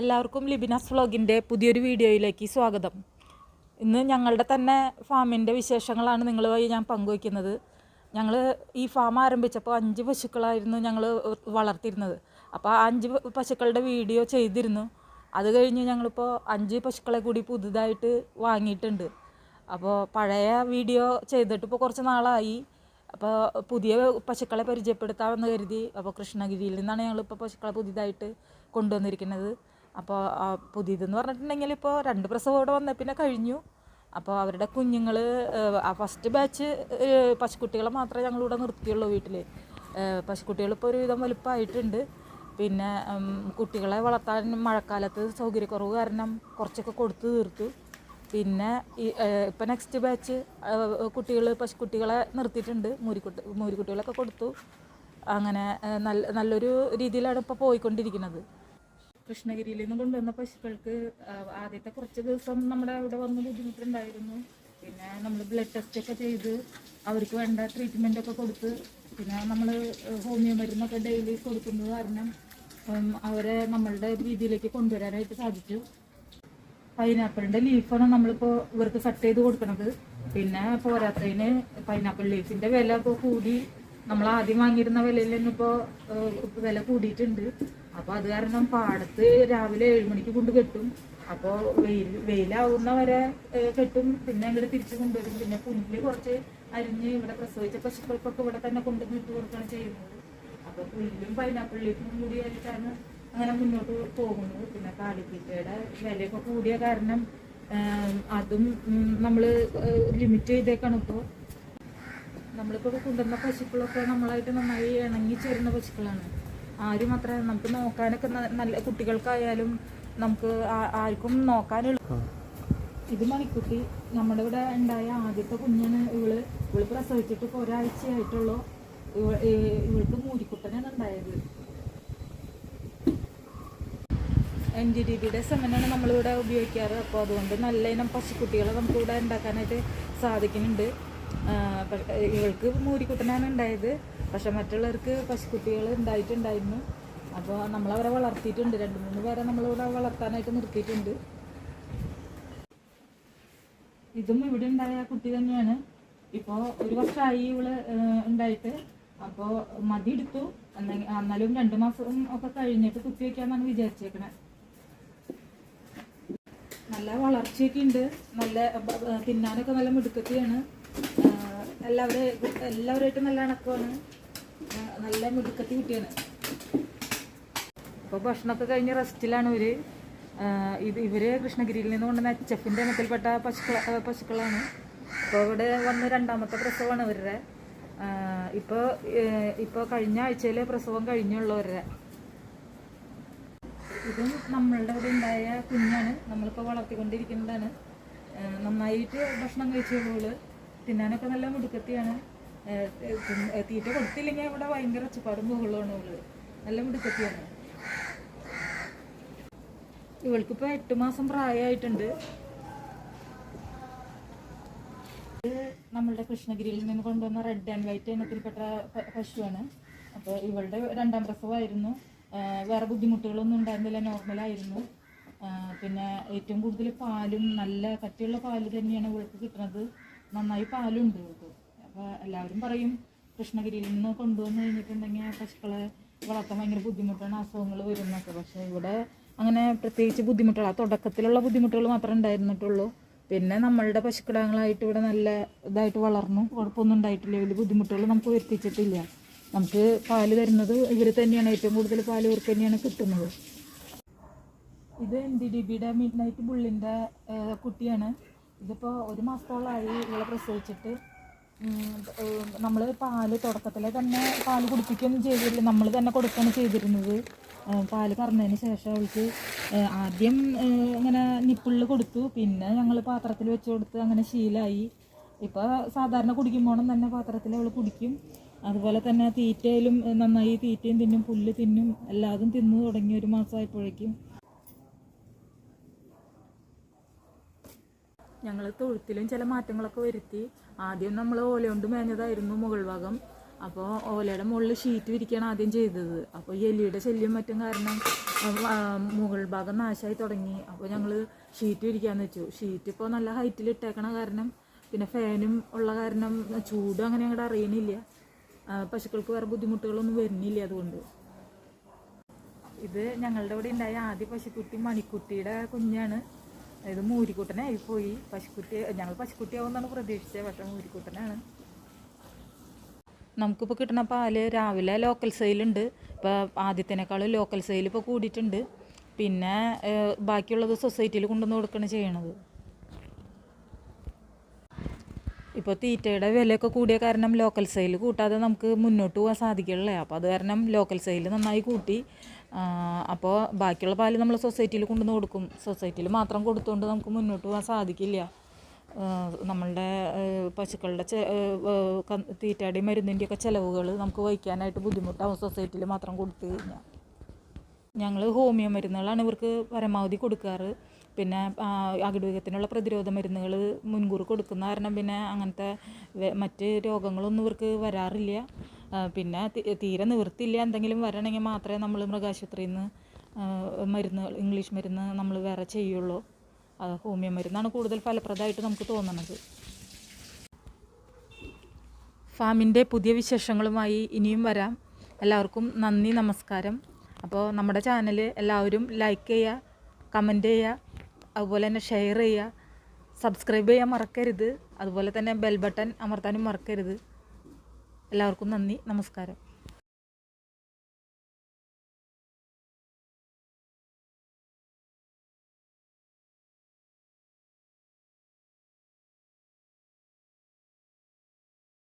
എല്ലാവർക്കും ലിബിനാസ് വ്ളോഗിന്റെ പുതിയൊരു വീഡിയോയിലേക്ക് സ്വാഗതം. ഇന്ന് ഞങ്ങളുടെ തന്നെ ഫാമിന്റെ വിശേഷങ്ങളാണ് നിങ്ങളുമായി ഞാൻ പങ്കുവയ്ക്കുന്നത്. ഞങ്ങൾ ഈ ഫാം ആരംഭിച്ചപ്പോൾ അഞ്ച് പശുക്കളായിരുന്നു ഞങ്ങൾ വളർത്തിയിരുന്നത്. അപ്പോൾ ആ അഞ്ച് പശുക്കളുടെ വീഡിയോ ചെയ്തിരുന്നു. അത് കഴിഞ്ഞ് ഞങ്ങളിപ്പോൾ അഞ്ച് പശുക്കളെ കൂടി പുതുതായിട്ട് വാങ്ങിയിട്ടുണ്ട്. അപ്പോൾ പഴയ വീഡിയോ ചെയ്തിട്ട് ഇപ്പോൾ കുറച്ച് നാളായി. അപ്പോൾ പുതിയ പശുക്കളെ പരിചയപ്പെടുത്താമെന്ന് കരുതി. അപ്പോൾ കൃഷ്ണഗിരിയിൽ നിന്നാണ് ഞങ്ങളിപ്പോൾ പശുക്കളെ പുതിയതായിട്ട് കൊണ്ടുവന്നിരിക്കുന്നത്. അപ്പോൾ പുതിയതെന്ന് പറഞ്ഞിട്ടുണ്ടെങ്കിൽ ഇപ്പോൾ രണ്ട് പ്രസവം ഇവിടെ വന്ന പിന്നെ കഴിഞ്ഞു. അപ്പോൾ അവരുടെ കുഞ്ഞുങ്ങൾ ഫസ്റ്റ് ബാച്ച് പശുക്കുട്ടികളെ മാത്രമേ ഞങ്ങളിവിടെ നിർത്തിയുള്ളൂ വീട്ടിൽ പശുക്കുട്ടികൾ ഇപ്പോൾ ഒരുവിധം വലുപ്പമായിട്ടുണ്ട് പിന്നെ കുട്ടികളെ വളർത്താൻ മഴക്കാലത്ത് സൗകര്യക്കുറവ് കാരണം കുറച്ചൊക്കെ കൊടുത്തു തീർത്തു. പിന്നെ ഇപ്പം നെക്സ്റ്റ് ബാച്ച് കുട്ടികൾ പശുക്കുട്ടികളെ നിർത്തിയിട്ടുണ്ട്. മൂരിക്കുട്ടി മൂരിക്കുട്ടികളൊക്കെ കൊടുത്തു. അങ്ങനെ നല്ല നല്ലൊരു രീതിയിലാണ് ഇപ്പോൾ പോയിക്കൊണ്ടിരിക്കുന്നത്. കൃഷ്ണഗിരിയിൽ നിന്ന് കൊണ്ടുവന്ന പശുക്കൾക്ക് ആദ്യത്തെ കുറച്ച് ദിവസം നമ്മുടെ അവിടെ വന്ന് ബുദ്ധിമുട്ടുണ്ടായിരുന്നു. പിന്നെ നമ്മൾ ബ്ലഡ് ടെസ്റ്റ് ഒക്കെ ചെയ്ത് അവർക്ക് വേണ്ട ട്രീറ്റ്മെന്റ് ഒക്കെ കൊടുത്ത് പിന്നെ നമ്മൾ ഹോമിയോ മരുന്നൊക്കെ ഡെയിലി കൊടുക്കുന്നത് കാരണം അവരെ നമ്മളുടെ രീതിയിലേക്ക് കൊണ്ടുവരാനായിട്ട് സാധിച്ചു. പൈനാപ്പിളിന്റെ ലീഫാണ് നമ്മളിപ്പോൾ ഇവർക്ക് കട്ട് ചെയ്ത് കൊടുക്കുന്നത് പിന്നെ പോരാത്തതിന് പൈനാപ്പിൾ ലീഫിന്റെ വില ഇപ്പോൾ കൂടി നമ്മൾ ആദ്യം വാങ്ങിയിരുന്ന വിലയിൽ നിന്നിപ്പോൾ വില കൂടിയിട്ടുണ്ട്. അപ്പോൾ അത് കാരണം പാടത്ത് രാവിലെ ഏഴ് മണിക്ക് കൊണ്ട് കെട്ടും. അപ്പോൾ വെയിൽ വെയിലാവുന്ന വരെ കെട്ടും. പിന്നെ അങ്ങോട്ട് തിരിച്ചു കൊണ്ടുവരും. പിന്നെ പുല്ല് കുറച്ച് അരിഞ്ഞ് ഇവിടെ പ്രസവിച്ച പശുക്കൾക്കൊക്കെ ഇവിടെ തന്നെ കൊണ്ടുവന്ന് ഇട്ട് കൊടുക്കുകയാണ് ചെയ്യുന്നത്. അപ്പൊ പുല്ലും പൈനാപ്പിളിലേക്കും കൂടി ആയിട്ടാണ് അങ്ങനെ മുന്നോട്ട് പോകുന്നത്. പിന്നെ കാലിത്തീറ്റയുടെ വിലയൊക്കെ കൂടിയ കാരണം അതും നമ്മൾ ലിമിറ്റ് ചെയ്തേക്കാണ് ഇപ്പോൾ നമ്മളിപ്പോൾ കൊണ്ടുവന്ന പശുക്കളൊക്കെ നമ്മളായിട്ട് നന്നായി ഇണങ്ങി ചേരുന്ന പശുക്കളാണ്. ആരും അത്ര നമുക്ക് നോക്കാനൊക്കെ നല്ല കുട്ടികൾക്കായാലും നമുക്ക് ആർക്കും നോക്കാനുള്ള. ഇത് മണിക്കുട്ടി നമ്മുടെ ഇവിടെ ഉണ്ടായ ആദ്യത്തെ കുഞ്ഞാണ്. ഇവൾ ഇവൾ പ്രസവിച്ചിട്ട് ഇപ്പൊ ഒരാഴ്ചയായിട്ടുള്ളൂ. ഇവൾക്ക് മൂരിക്കുട്ടനാണ് ഉണ്ടായത്. എൻ ഡി ഡി ബിയുടെ സെമനാണ് നമ്മളിവിടെ ഉപയോഗിക്കാറ്. അപ്പോൾ അതുകൊണ്ട് നല്ല ഇനം പശുക്കുട്ടികളെ നമുക്ക് ഇവിടെ ഉണ്ടാക്കാനായിട്ട് സാധിക്കുന്നുണ്ട്. ഇവൾക്ക് മൂരിക്കുട്ടനാണ് ഉണ്ടായത്. പക്ഷെ മറ്റുള്ളവർക്ക് പശുക്കുട്ടികൾ ഉണ്ടായിട്ടുണ്ടായിരുന്നു. അപ്പോൾ നമ്മളവരെ വളർത്തിയിട്ടുണ്ട്. രണ്ട് മൂന്ന് പേരെ നമ്മളിവിടെ വളർത്താനായിട്ട് നിർത്തിയിട്ടുണ്ട്. ഇതും ഇവിടെ ഉണ്ടായ കുട്ടി തന്നെയാണ്. ഇപ്പോൾ ഒരു വർഷമായി ഇവൾ ഉണ്ടായിട്ട്. അപ്പോൾ മതി എടുത്തു. എന്നാലും രണ്ട് മാസം ഒക്കെ കഴിഞ്ഞിട്ട് കുത്തി വയ്ക്കാമെന്നാണ് വിചാരിച്ചേക്കണേ. നല്ല വളർച്ചയൊക്കെ ഉണ്ട്. നല്ല തിന്നാനൊക്കെ നല്ല മിടുക്കത്തിയാണ്. എല്ലാവരും എല്ലാവരുമായിട്ട് നല്ല ഇണക്കമാണ് ഏഹ്, നല്ല മുടുക്കത്തി കുട്ടിയാണ്. ഇപ്പോൾ ഭക്ഷണമൊക്കെ കഴിഞ്ഞ് റെസ്റ്റിലാണ് ആഹ് ഇത് ഇവർ കൃഷ്ണഗിരിയിൽ നിന്ന് കൊണ്ടുവന്ന എച്ച് എഫിന്റെ ഇനത്തിൽപ്പെട്ട പശുക്കള പശുക്കളാണ്. അപ്പോൾ ഇവിടെ വന്ന് രണ്ടാമത്തെ പ്രസവമാണ് ഇവരുടെ. ഇപ്പോൾ ഇപ്പോൾ കഴിഞ്ഞ ആഴ്ചയിൽ പ്രസവം കഴിഞ്ഞുള്ളവരുടെ. ഇതും നമ്മളുടെ ഇവിടെ ഉണ്ടായ കുഞ്ഞാണ്. നമ്മളിപ്പോൾ വളർത്തിക്കൊണ്ടിരിക്കുന്നതാണ്. നന്നായിട്ട് ഭക്ഷണം കഴിച്ചോളൂ തിന്നാനൊക്കെ നല്ല മിടുക്കത്തിയാണ് തീറ്റ കൊടുത്തില്ലെങ്കിൽ ഇവിടെ ഭയങ്കര ഒച്ചപ്പാടും ബഹളമാണ് ഇവൾ നല്ല മിടുക്കത്തിയാണ്. ഇവൾക്കിപ്പോൾ എട്ട് മാസം പ്രായമായിട്ടുണ്ട്. നമ്മളുടെ കൃഷ്ണഗിരിയിൽ നിന്ന് കൊണ്ടുവന്ന റെഡ് ആൻഡ് വൈറ്റ് ഇനത്തിൽപ്പെട്ട പശുവാണ്. അപ്പോൾ ഇവളുടെ രണ്ടാം പ്രസവമായിരുന്നു വേറെ ബുദ്ധിമുട്ടുകളൊന്നും ഉണ്ടായിരുന്നില്ല നോർമലായിരുന്നു പിന്നെ ഏറ്റവും കൂടുതൽ പാലും നല്ല കട്ടിയുള്ള പാൽ തന്നെയാണ് ഇവൾക്ക് കിട്ടുന്നത്. നന്നായി പാലുണ്ട് ഇവൾക്ക്. അപ്പോൾ എല്ലാവരും പറയും കൃഷ്ണഗിരിയിൽ നിന്ന് കൊണ്ടുവന്ന് കഴിഞ്ഞിട്ടുണ്ടെങ്കിൽ പശുക്കളെ വളർത്താൻ ഭയങ്കര ബുദ്ധിമുട്ടാണ് അസുഖങ്ങൾ വരുന്നൊക്കെ പക്ഷേ ഇവിടെ അങ്ങനെ പ്രത്യേകിച്ച് ബുദ്ധിമുട്ടുകൾ തുടക്കത്തിലുള്ള ബുദ്ധിമുട്ടുകൾ മാത്രമേ ഉണ്ടായിരുന്നിട്ടുള്ളൂ. പിന്നെ നമ്മളുടെ പശുക്കിടങ്ങളായിട്ട് ഇവിടെ നല്ല ഇതായിട്ട് വളർന്നു. കുഴപ്പമൊന്നും ഉണ്ടായിട്ടില്ല വലിയ ബുദ്ധിമുട്ടുകൾ നമുക്ക് വരുത്തിച്ചിട്ടില്ല. നമുക്ക് പാൽ തരുന്നത് ഇവർ തന്നെയാണ് ഏറ്റവും കൂടുതൽ പാൽ ഇവർക്ക് തന്നെയാണ് കിട്ടുന്നത്. ഇത് എൻ ഡി ഡി ബിയുടെ മിഡ് നൈറ്റ് ബുള്ളിന്റെ കുട്ടിയാണ്. ഇതിപ്പോൾ ഒരു മാസത്തോളമായി ഇവളെ പ്രസവിച്ചിട്ട്. നമ്മൾ പാൽ തുടക്കത്തിൽ തന്നെ പാൽ കുടിപ്പിക്കുകയൊന്നും ചെയ്തില്ല നമ്മൾ തന്നെ കൊടുക്കുകയാണ് ചെയ്തിരുന്നത്. പാൽ പറഞ്ഞതിന് ശേഷം അവൾക്ക് ആദ്യം ഇങ്ങനെ നിപ്പിളിൽ കൊടുത്തു. പിന്നെ ഞങ്ങൾ പാത്രത്തിൽ വെച്ച് കൊടുത്ത് അങ്ങനെ ശീലമായി ഇപ്പോൾ സാധാരണ കുടിക്കുമ്പോൾ തന്നെ പാത്രത്തിൽ അവൾ കുടിക്കും. അതുപോലെ തന്നെ തീറ്റയിലും നന്നായി തീറ്റയും തിന്നും പുല്ല് തിന്നും എല്ലാതും തിന്നു തുടങ്ങി ഒരു മാസമായപ്പോഴേക്കും ഞങ്ങൾ തൊഴുത്തിലും ചില മാറ്റങ്ങളൊക്കെ വരുത്തി. ആദ്യം നമ്മൾ ഓല കൊണ്ട് മേഞ്ഞതായിരുന്നു മുകൾ ഭാഗം. അപ്പോൾ ഓലയുടെ മുകളിൽ ഷീറ്റ് വിരിക്കുകയാണ് ആദ്യം ചെയ്തത്. അപ്പോൾ എലിയുടെ ശല്യം മറ്റും കാരണം മുകൾ ഭാഗം നാശമായി തുടങ്ങി. അപ്പോൾ ഞങ്ങൾ ഷീറ്റ് വിരിക്കാന്ന് വെച്ചു. ഷീറ്റ് ഇപ്പോൾ നല്ല ഹൈറ്റിൽ ഇട്ടേക്കണ കാരണം പിന്നെ ഫാനും ഉള്ള കാരണം ചൂട് അങ്ങനെ അങ്ങോട്ട് അറിയണില്ല. പശുക്കൾക്ക് വേറെ ബുദ്ധിമുട്ടുകളൊന്നും വരുന്നില്ല അതുകൊണ്ട്. ഇത് ഞങ്ങളുടെ ഇവിടെ ഉണ്ടായ ആദ്യ പശുക്കുട്ടി മണിക്കുട്ടിയുടെ കുഞ്ഞാണ്. ഇത് മൂരിക്കുട്ടനായി പോയി പശുക്കുട്ടി ഞങ്ങൾ പശുക്കുട്ടിയാവുമെന്നാണ് പ്രതീക്ഷിച്ചത്. പക്ഷേ മൂരിക്കുട്ടനാണ്. നമുക്കിപ്പോൾ കിട്ടുന്ന പാൽ രാവിലെ ലോക്കൽ സെയിലുണ്ട് ഇപ്പോൾ ആദ്യത്തിനേക്കാളും ലോക്കൽ സെയിൽ ഇപ്പോൾ കൂടിയിട്ടുണ്ട്. പിന്നെ ബാക്കിയുള്ളത് സൊസൈറ്റിയിൽ കൊണ്ടുവന്ന് കൊടുക്കുകയാണ് ചെയ്യണത്. ഇപ്പോൾ തീറ്റയുടെ വിലയൊക്കെ കൂടിയ കാരണം ലോക്കൽ സെയിൽ കൂട്ടാതെ നമുക്ക് മുന്നോട്ട് പോകാൻ സാധിക്കില്ലേ അപ്പോൾ അത് കാരണം ലോക്കൽ സെയിൽ നന്നായി കൂട്ടി. അപ്പോൾ ബാക്കിയുള്ള പാൽ നമ്മൾ സൊസൈറ്റിയിൽ കൊണ്ടുവന്ന് കൊടുക്കും. സൊസൈറ്റിയിൽ മാത്രം കൊടുത്തുകൊണ്ട് നമുക്ക് മുന്നോട്ട് പോകാൻ സാധിക്കില്ല. നമ്മളുടെ പശുക്കളുടെ തീറ്റയുടെയും മരുന്നിന്റെയൊക്കെ ചിലവുകൾ നമുക്ക് വഹിക്കാനായിട്ട് ബുദ്ധിമുട്ടാവും സൊസൈറ്റിയിൽ മാത്രം കൊടുത്തു കഴിഞ്ഞാൽ ഞങ്ങൾ ഹോമിയോ മരുന്നുകളാണ് ഇവർക്ക് പരമാവധി കൊടുക്കാറ്. പിന്നെ അകിടുവേഗത്തിനുള്ള പ്രതിരോധ മരുന്നുകൾ മുൻകൂർ കൊടുക്കുന്ന കാരണം പിന്നെ അങ്ങനത്തെ മറ്റ് രോഗങ്ങളൊന്നും ഇവർക്ക് വരാറില്ല. പിന്നെ തീരെ നിവൃത്തിയില്ല. എന്തെങ്കിലും വരണമെങ്കിൽ മാത്രമേ നമ്മൾ മൃഗാശുപത്രിയിൽ നിന്ന് മരുന്നുകൾ ഇംഗ്ലീഷ് മരുന്ന് നമ്മൾ വേറെ ചെയ്യുള്ളൂ. ഹോമിയോ മരുന്നാണ് കൂടുതൽ ഫലപ്രദമായിട്ട് നമുക്ക് തോന്നുന്നത് ഫാമിന്റെ പുതിയ വിശേഷങ്ങളുമായി ഇനിയും വരാം. എല്ലാവർക്കും നന്ദി നമസ്കാരം. അപ്പോൾ നമ്മുടെ ചാനൽ എല്ലാവരും ലൈക്ക് ചെയ്യുക കമന്റ് ചെയ്യുക അതുപോലെ തന്നെ ഷെയർ ചെയ്യുക. സബ്സ്ക്രൈബ് ചെയ്യാൻ മറക്കരുത്. അതുപോലെ തന്നെ ബെൽ ബട്ടൺ അമർത്താനും മറക്കരുത്. എല്ലാവർക്കും നന്ദി. നമസ്കാരം.